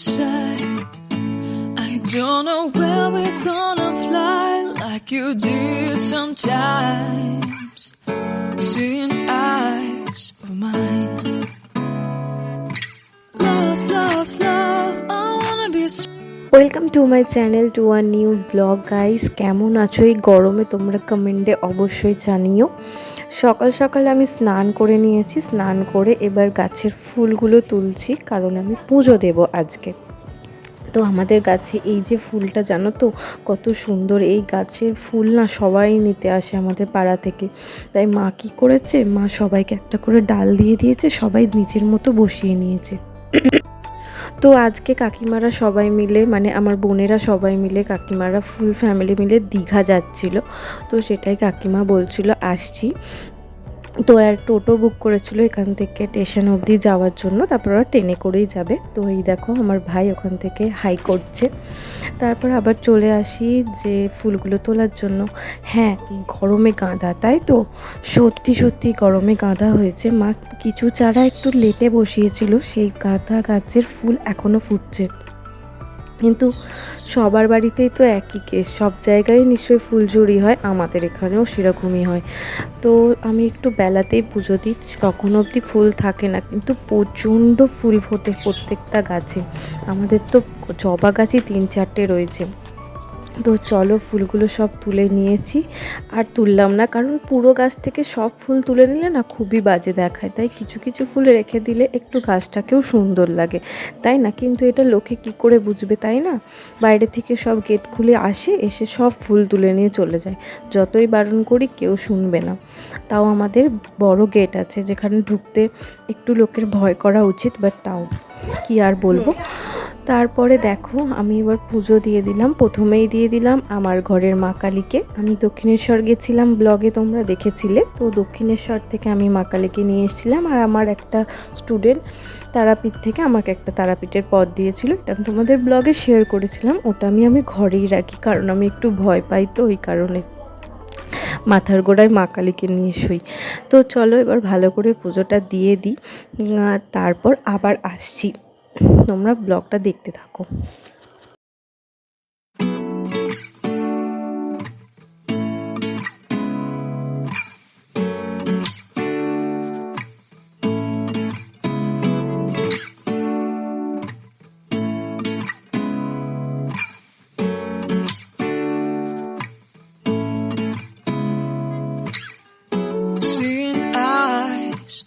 inside. I don't know where we're gonna fly like you did sometimes. Seeing eyes of mine. Love, love, love. I wanna be welcome to my channel to our new vlog guys কেমন আছো এই গরমে তোমরা কমেন্টে অবশ্যই জানিও সকাল সকাল আমি স্নান করে নিয়েছি, স্নান করে এবার গাছের ফুলগুলো তুলছি, কারণ আমি পুজো দেব আজকে। তো আমাদের গাছে এই যে ফুলটা, জানো তো, কত সুন্দর এই গাছের ফুল না সবাই নিতে আসে আমাদের পাড়া থেকে। তাই মা কী করেছে, মা সবাইকে একটা করে ডাল দিয়ে দিয়েছে, সবাই নিজের মতো বসিয়ে নিয়েছে। তো আজকে কাকিমারা সবাই মিলে মানে আমার বোনেরা সবাই মিলে, কাকিমারা ফুল ফ্যামিলি মিলে দীঘা যাচ্ছিল। তো সেটাই কাকিমা বলছিল, আসছি। তো আর টোটো বুক করেছিল এখান থেকে স্টেশন অবধি যাওয়ার জন্য, তারপর ওরা ট্রেনে করেই যাবে। তো এই দেখো আমার ভাই ওখান থেকে হাই করছে। তারপর আবার চলে আসি যে ফুলগুলো তোলার জন্য। হ্যাঁ গরমে গাঁদা, তাই তো? সত্যি সত্যি গরমে গাঁদা হয়েছে। মা, কিছু চারা একটু লেটে বসিয়েছিল, সেই গাঁদা গাছের ফুল এখনও ফুটছে। কিন্তু সবার বাড়িতেই তো একই কেস সব জায়গায় নিশ্চয়ই ফুলঝুরি হয়, আমাদের এখানেও সেরকমই হয়। তো আমি একটু বেলাতেই পুজো দিই, তখন অবধি ফুল থাকে না, কিন্তু প্রচণ্ড ফুল ফোটে প্রত্যেকটা গাছে। আমাদের তো জবা গাছই তিন চারটে রয়েছে। তো চলো ফুলগুলো সব তুলে নিয়েছি। আর তুললাম না, কারণ পুরো গাছ থেকে সব ফুল তুলে নিলে না খুবই বাজে দেখায়। তাই কিছু কিছু ফুল রেখে দিলে একটু গাছটাকেও সুন্দর লাগে। তাই না? কিন্তু এটা লোকে কি করে বুঝবে তাই না? বাইরে থেকে সব গেট খুলে আসে, এসে সব ফুল তুলে নিয়ে চলে যায়। যতই বারণ করি কেউ শুনবে না। তাও আমাদের বড় গেট আছে, যেখানে ঢুকতে একটু লোকের ভয় করা উচিত বাট তাও কি আর বলব? তারপরে দেখো, আমি এবার পুজো দিয়ে দিলাম। প্রথমেই দিয়ে দিলাম আমার ঘরের মা কালীকে। আমি দক্ষিণেশ্বর গেছিলাম ব্লগে, তোমরা দেখেছিলে। তো দক্ষিণেশ্বর থেকে আমি মা কালীকে নিয়ে এসেছিলাম আর আমার একটা স্টুডেন্ট তারাপীঠ থেকে আমাকে একটা তারাপীঠের পদ দিয়েছিল। এটা আমি তোমাদের ব্লগে শেয়ার করেছিলাম। ওটা আমি আমি ঘরেই রাখি, কারণ আমি একটু ভয় পাই তো ওই কারণে। মাথার গোড়ায় মা কালীকে নিয়ে শুই। তো চলো এবার ভালো করে পুজোটা দিয়ে দিই। তারপর আবার আসছি। তোমরা ব্লগটা দেখতে থাকো।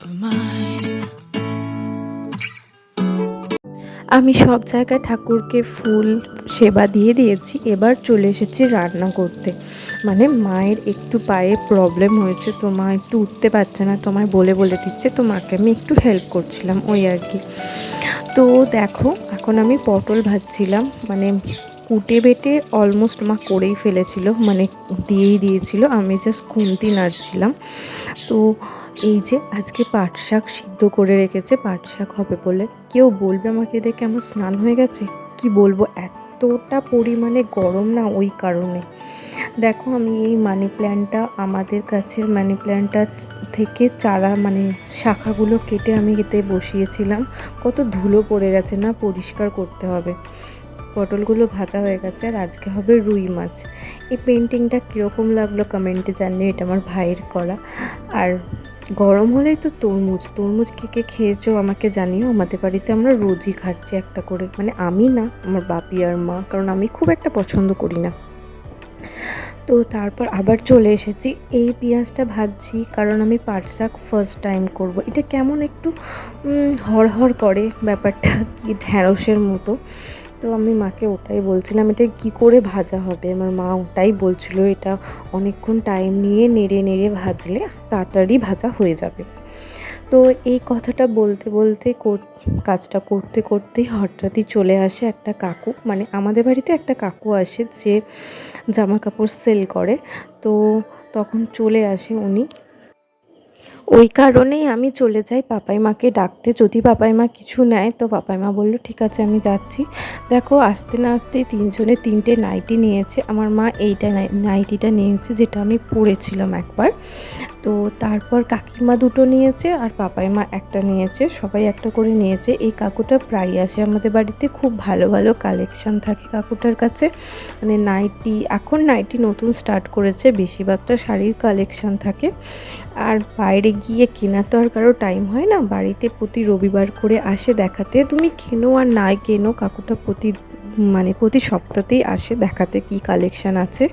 Of mine আমি সব জায়গায় ঠাকুরকে ফুল সেবা দিয়ে দিয়েছি। এবার চলে এসেছি রান্না করতে। মানে মায়ের একটু পায়ে প্রবলেম হয়েছে, তো মা একটু উঠতে পারছে না তোমায় বলে বলে দিচ্ছে, তো মাকে আমি একটু হেল্প করছিলাম ওই আর কি। তো দেখো, এখন আমি পটল ভাজছিলাম মানে কুটে বেটে অলমোস্ট মা করেই ফেলেছিল মানে দিয়েই দিয়েছিল, আমি জাস্ট খুন্তি নাড়ছিলাম। তো এই যে আজকে পাট শাক সিদ্ধ করে রেখেছে, পাট শাক হবে বলে কেউ বলবে আমাকে দেখে আমার স্নান হয়ে গেছে? কি বলব? এতটা পরিমাণে গরম না ওই কারণে। দেখো আমি এই মানি প্ল্যান্টটা আমাদের কাছের মানি প্ল্যান্টটা থেকে চারা মানে শাখাগুলো কেটে আমি এতে বসিয়েছিলাম। কত ধুলো পড়ে গেছে না? পরিষ্কার করতে হবে। পটলগুলো ভাজা হয়ে গেছে আর আজকে হবে রুই মাছ। এই পেন্টিংটা কীরকম লাগল কমেন্টে জানিয়ে এটা আমার ভাইয়ের করা। আর গরম হলেই তো তরমুজ। তরমুজ কে কে খেয়েছো আমাকে জানিও? আমাদের বাড়িতে আমরা রোজই খাচ্ছি একটা করে। মানে আমি না, আমার বাপি আর মা, কারণ আমি খুব একটা পছন্দ করি না। তো তারপর আবার চলে এসেছি। এই পেঁয়াজটা ভাজছি, কারণ আমি পাট শাক ফার্স্ট টাইম করব। এটা কেমন একটু হড়হড় করে ব্যাপারটা, কি ঢ্যাঁড়সের মতো। তো আমি মাকে ওটাই বলছিলাম, এটা কি করে ভাজা হবে? আমার মা ওটাই বলছিল, এটা অনেকক্ষণ টাইম নিয়ে নেড়ে নেড়ে ভাজলে তাড়াতাড়ি ভাজা হয়ে যাবে। তো এই কথাটা বলতে বলতে কাজটা করতে করতেই হঠাৎই চলে আসে একটা কাকু মানে আমাদের বাড়িতে একটা কাকু আসে যে জামা কাপড় সেল করে। তো তখন চলে আসে উনি। ওই কারণেই আমি চলে যাই পাপাই মাকে ডাকতে। যদি পাপাই মা কিছু নেয়, তো পাপাই মা বলল, ঠিক আছে, আমি যাচ্ছি। দেখো, আসতে না আসতেই তিনজনে তিনটে নাইটি নিয়েছে। আমার মা এইটা নাই- নাইটিটা নিয়েছে, যেটা আমি পরেছিলাম একবার। তো তারপর কাকিমা দুটো নিয়েছে আর পাপাই মা একটা নিয়েছে। সবাই একটা করে নিয়েছে। এই কাকুটা প্রায় আসে। আমাদের বাড়িতে খুব ভালো ভালো কালেকশান থাকে কাকুটার কাছে। মানে নাইটি, এখন নাইটি নতুন স্টার্ট করেছে। বেশিরভাগটা শাড়ির কালেকশান থাকে। আর বাইরে গিয়ে কেনা তো আর কারও টাইম হয় না। বাড়িতে প্রতি রবিবার করে আসে দেখাতে। তুমি কেনো আর নাই কেনো কাকুটা প্রতি মানে প্রতি সপ্তাহতেই আসে দেখাতে কি কালেকশান আছে।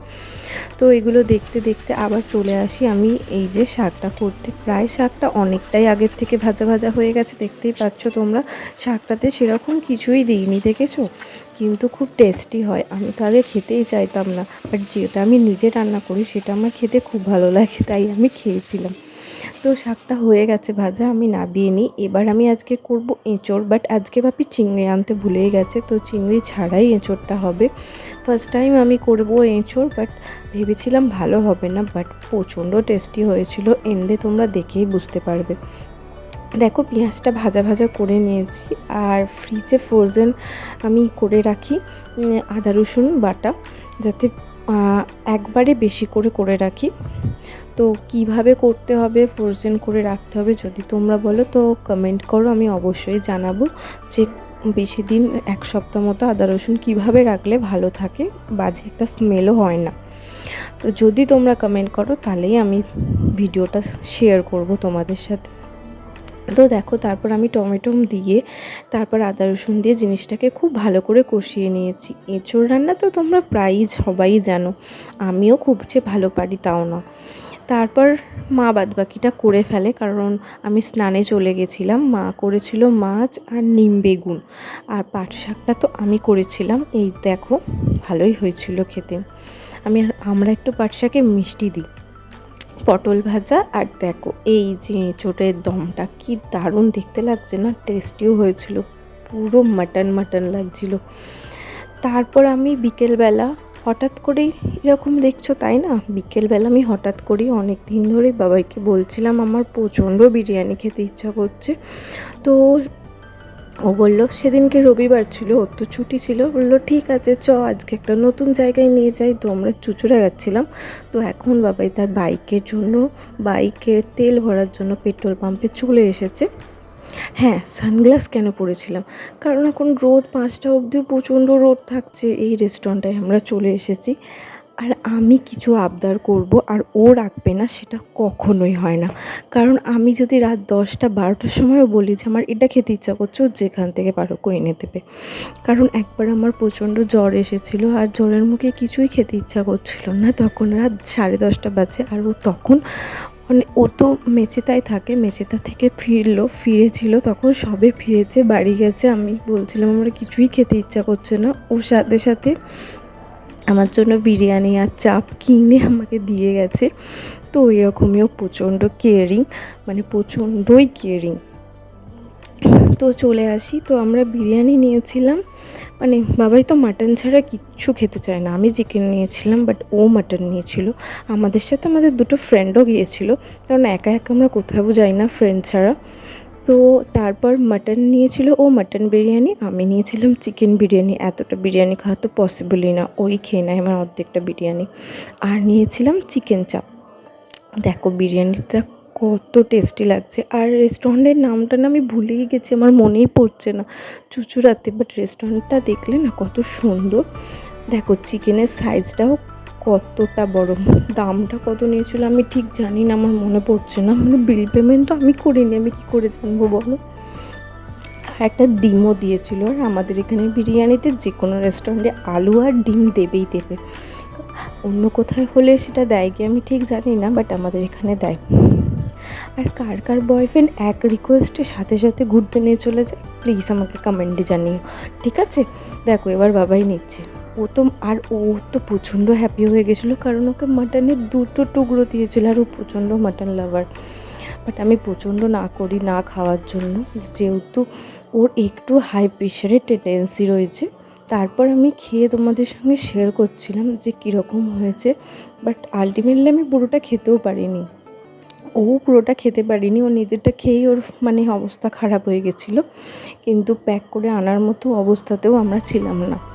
তো এগুলো দেখতে দেখতে আবার চলে আসি আমি এই যে শাকটা করতে। প্রায় শাকটা অনেকটাই আগের থেকে ভাজা ভাজা হয়ে গেছে, দেখতেই পাচ্ছ তোমরা। শাকটাতে সেরকম কিছুই দিইনি, দেখেছ? কিন্তু খুব টেস্টি হয়। আমি তো আগে খেতেই চাইতাম না। বাট যেটা আমি নিজে রান্না করি, সেটা আমার খেতে খুব ভালো লাগে, তাই আমি খেয়েছিলাম। তো শাকটা হয়ে গেছে ভাজা, আমি নাবিয়ে নিই। এবার আমি আজকে করব এঁচড় বাট আজকে ভাবি চিংড়ি আনতে ভুলেই গেছে, তো চিংড়ি ছাড়াই এঁচড়টা হবে। ফার্স্ট টাইম আমি করব এঁচড় বাট ভেবেছিলাম ভালো হবে না বাট প্রচণ্ড টেস্টি হয়েছিল। এন্ডে তোমরা দেখেই বুঝতে পারবে। দেখো, পেঁয়াজটা ভাজা ভাজা করে নিয়েছি, আর ফ্রিজে ফ্রোজেন আমি করে রাখি আদা রসুন বাটা, যাতে একবারে বেশি করে করে রাখি। তো কীভাবে করতে হবে ফ্রোজেন করে রাখতে হবে যদি তোমরা বলো তো কমেন্ট করো, আমি অবশ্যই জানাব যে বেশি দিন, এক সপ্তাহ মতো আদা রসুন কীভাবে রাখলে ভালো থাকে, বাজে একটা স্মেলও হয় না। তো যদি তোমরা কমেন্ট করো, তাহলেই আমি ভিডিওটা শেয়ার করব তোমাদের সাথে। তো দেখো, তারপর আমি টমেটো দিয়ে, তারপর আদা রসুন দিয়ে জিনিসটাকে খুব ভালো করে কষিয়ে নিয়েছি। এঁচোড় রান্না তো তোমরা প্রায়ই সবাই জানো, আমিও খুব যে ভালো পারি তাও না। তারপর মা বাদবাকিটা করে ফেলে, কারণ আমি স্নানে চলে গেছিলাম। মা করেছিল মাছ আর নিম বেগুন। আর পাট শাকটা তো আমি করেছিলাম। এই দেখো, ভালোই হয়েছিল খেতে। আমি আমরা একটু পাট শাকে মিষ্টি দিই। পটল ভাজা আর দেখো, এই যে চোটের দমটা, কি দারুণ দেখতে লাগছে না? টেস্টিও হয়েছিল, পুরো মাটন মাটন লাগছিল। তারপর আমি বিকেলবেলা হঠাৎ করেই এরকম দেখছ, তাই না? বিকেলবেলা আমি হঠাৎ করেই অনেক দিন ধরে বাবাইকে বলছিলাম, আমার প্রচণ্ড বিরিয়ানি খেতে ইচ্ছা করছে। তো ও বলল, সেদিনকে রবিবার ছিল, ওর তো ছুটি ছিল। বলল, ঠিক আছে, চ, আজকে একটা নতুন জায়গায় নিয়ে যাই। তো আমরা চুচুড়া গেছিলাম তো এখন বাবাই তার বাইকের জন্য বাইকে তেল ভরার জন্য পেট্রোল পাম্পে চলে এসেছে। হ্যাঁ সানগ্লাস কেন পরেছিলাম? কারণ এখন রোদ পাঁচটা অবধিও প্রচণ্ড রোদ থাকছে এই রেস্টুরেন্টটায় আমরা চলে এসেছি। আর আমি কিছু আবদার করব আর ও রাখবে না সেটা কখনোই হয় না। কারণ আমি যদি রাত দশটা বারোটার সময়ও বলি যে আমার এটা খেতে ইচ্ছা করছে, ও যেখান থেকে পারো এনে দেবে। কারণ একবার আমার প্রচণ্ড জ্বর এসেছিল আর জ্বরের মুখে কিছুই খেতে ইচ্ছা করছিল না। তখন রাত সাড়ে দশটা বাজে আর ও তখন মানে ও তো মেচেতায় থাকে, মেচেতা থেকে ফিরলো, ফিরেছিল, তখন সবে ফিরেছে, বাড়ি গেছে। আমি বলছিলাম, আমার কিছুই খেতে ইচ্ছা করছে না। ওর সাথে সাথে আমার জন্য বিরিয়ানি আর চাপ কিনে আমাকে দিয়ে গেছে। তো এরকমই ও প্রচণ্ড কেয়ারিং মানে প্রচণ্ডই কেয়ারিং তো চলে আসি। তো আমরা বিরিয়ানি নিয়েছিলাম। মানে বাবাই তো মাটন ছাড়া কিচ্ছু খেতে চায় না। আমি চিকেন নিয়েছিলাম বাট ও মাটন নিয়েছিল। আমাদের সাথে আমাদের দুটো ফ্রেন্ডও গিয়েছিল। কারণ একা একা আমরা কোথাও যাই না ফ্রেন্ড ছাড়া। তো তারপর মাটন নিয়েছিল ও মাটন বিরিয়ানি, আমি নিয়েছিলাম চিকেন বিরিয়ানি। এতটা বিরিয়ানি খাওয়া তো পসিবলই না। ওই খেয়ে নেয় আমার অর্ধেকটা বিরিয়ানি। আর নিয়েছিলাম চিকেন চাপ। দেখো বিরিয়ানিটা কত টেস্টি লাগছে। আর রেস্টুরেন্টের নামটা না আমি ভুলেই গেছি, আমার মনেই পড়ছে না। চুচুড়াতে বাট রেস্টুরেন্টটা দেখলে না কত সুন্দর। দেখো চিকেনের সাইজটাও কতটা বড়, দামটা কত নিয়েছিল আমি ঠিক জানি না, আমার মনে পড়ছে না। মানে বিল পেমেন্ট তো আমি করিনি, আমি কী করে জানব বলো? একটা ডিমও দিয়েছিল, আর আমাদের এখানে বিরিয়ানিতে যে কোনো রেস্টুরেন্টে আলু আর ডিম দেবেই দেবে। অন্য কোথায় হলে সেটা দেয় কি আমি ঠিক জানি না বাট আমাদের এখানে দেয়। আর কার কার বয়ফ্রেন্ড এক রিকোয়েস্টের সাথে সাথে ঘুরতে নিয়ে চলে যায়? প্লিজ আমাকে কমেন্টে জানিও। ঠিক আছে? দেখো, এবার বাবাই নিচ্ছে। ও তো, আর ও তো প্রচণ্ড হ্যাপি হয়ে গেছিল, কারণ ওকে মাটনের দুটো টুকরো দিয়েছিল, আর ও প্রচণ্ড মাটন লাভার বাট আমি প্রচণ্ড না করি, না খাওয়ার জন্য। যেহেতু ওর একটু হাই প্রেশারের টেন্ডেন্সি রয়েছে। তারপর আমি খেয়ে তোমাদের সঙ্গে শেয়ার করছিলাম যে কীরকম হয়েছে। বাট আলটিমেটলি আমি পুরোটা খেতেও পারিনি। ও পুরোটা খেতে পারিনি, ও নিজেরটা খেয়েই ওর মানে অবস্থা খারাপ হয়ে গেছিল। কিন্তু প্যাক করে আনার মতো অবস্থাতেও আমরা ছিলাম না।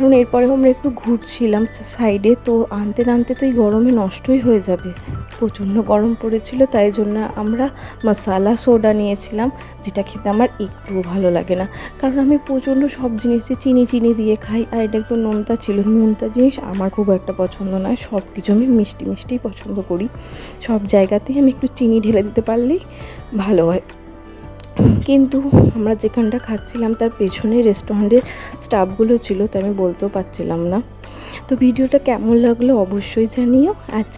কারণ এরপরে আমরা একটু ঘুরছিলাম সাইডে তো আনতে আনতে তো এই গরমে নষ্টই হয়ে যাবে। প্রচণ্ড গরম পড়েছিল, তাই জন্য আমরা মশালা সোডা নিয়েছিলাম, যেটা খেতে আমার একটুও ভালো লাগে না। কারণ আমি প্রচণ্ড সব জিনিসে চিনি চিনি দিয়ে খাই, আর এটা একটু নোনতা ছিল। নোনতা জিনিস আমার খুব একটা পছন্দ নয় সব কিছু আমি মিষ্টি মিষ্টিই পছন্দ করি। সব জায়গাতেই আমি একটু চিনি ঢেলে দিতে পারলেই ভালো হয়। কিন্তু আমরা যেখানটা খাচ্ছিলাম, তার পেছনে রেস্টুরেন্টের স্টাফগুলো ছিল তাই আমি বলতেও পারছিলাম না। তো ভিডিওটা কেমন লাগল অবশ্যই জানিও। আজ